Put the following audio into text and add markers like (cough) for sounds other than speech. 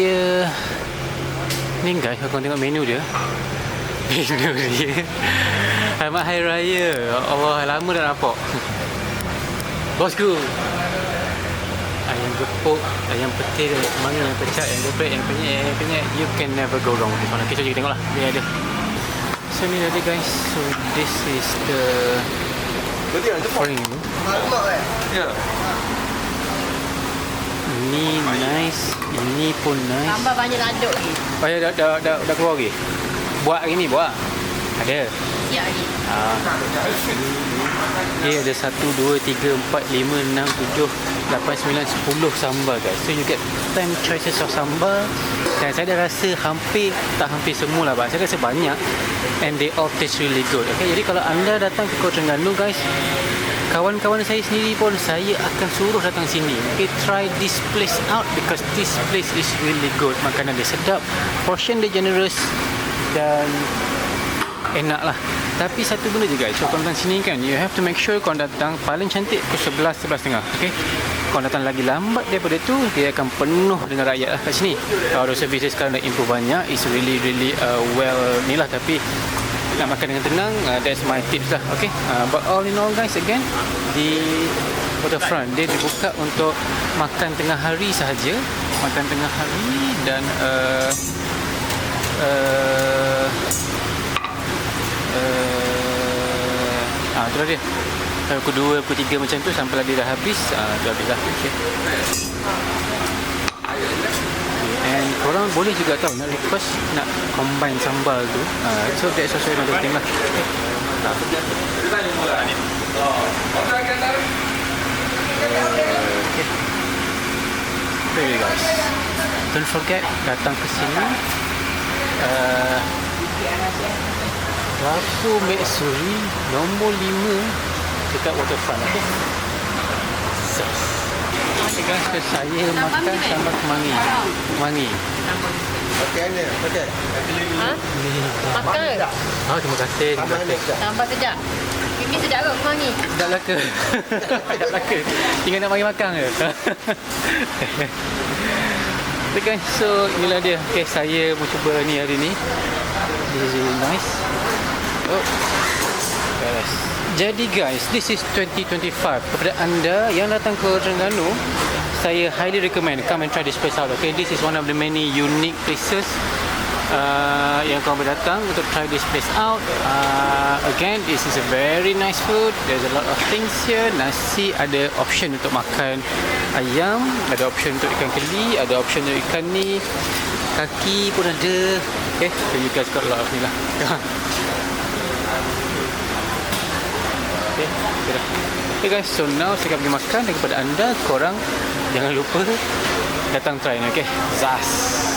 dia ni guys kalau tengok menu dia. (laughs) Menu dia. Selamat Hari Raya. Allah lama dah nampak. Bosku. Ayam gepuk Ayam petir Semangka Yang pecah Yang geprek Yang penyet Yang penyet. You can never go wrong. With this one Okay so kita tengok lah Dia ada. So ni ada guys. So this is the Betul yang Foreign menu Ya. Ni nice Ini pun nice Tambah banyak laduk lagi. Oh ya dah, dah, dah, dah keluar lagi Buat hari ni buat Ada Siap lagi. Ah. Dia ada 1, 2, 3, 4, 5, 6, 7, 8, 9, 10 sambal guys So you get 10 choices of sambal Dan saya dah rasa hampir, tak hampir semua lah Saya rasa banyak. And they all taste really good. Okay? Jadi kalau anda datang ke Kota Terengganu guys Kawan-kawan saya sendiri pun saya akan suruh datang sini. Okay, try this place out Because this place is really good. Makanan dia sedap Portion dia generous Dan enak lah. Tapi satu benda guys. So kalau datang sini kan you have to make sure kau datang paling cantik pukul 11 11 tengah okay kau datang lagi lambat daripada tu dia akan penuh dengan rakyat lah kat sini. Kalau uh, services sekarang dah improve banyak it's really really uh, well ni lah. Tapi nak makan dengan tenang uh, that's my tips lah okay? Uh, but all in all guys again di waterfront dia dibuka untuk makan tengah hari sahaja. Makan tengah hari dan uh, uh, uh, ah, itulah dia Sampai pukul 2, pukul 3 macam tu Sampai dia dah habis ah, Tu habis lah okay. And korang boleh juga tau Nak request Nak combine sambal tu ah, So that's also another thing lah okay. ah. okay. Yeah guys Don't forget Datang ke sini uh, Lapu Mek Suri Nombor 5 Dekat waterfront Okay? Guys so Saya makan sambal kemangi. Kemangi. Okey ni. Okey. Ha? Makan. Oh terima kasih Terima Tambah kasih. Tambah sedap. Ini sedap kot kemangi. Sedap laka. (laughs) Sedap laka. Tinggal nak bagi makan ke? (laughs) Guys So inilah dia. Okay saya mencuba ni hari ni. This is really nice. Oh Beres Jadi guys This is 2025 Kepada anda Yang datang ke Terengganu Saya highly recommend Come and try this place out Okay This is one of the many unique places uh, yang kau boleh datang untuk try this place out. Uh, again, this is a very nice food. There's a lot of things here. Nasi ada option untuk makan ayam, ada option untuk ikan keli, ada option untuk ikan ni. Kaki pun ada. Okay, so you guys got a lot of ni lah. (laughs) okay, okay guys, so now saya akan pergi makan kepada anda, korang jangan lupa datang try ni, okay? Zas!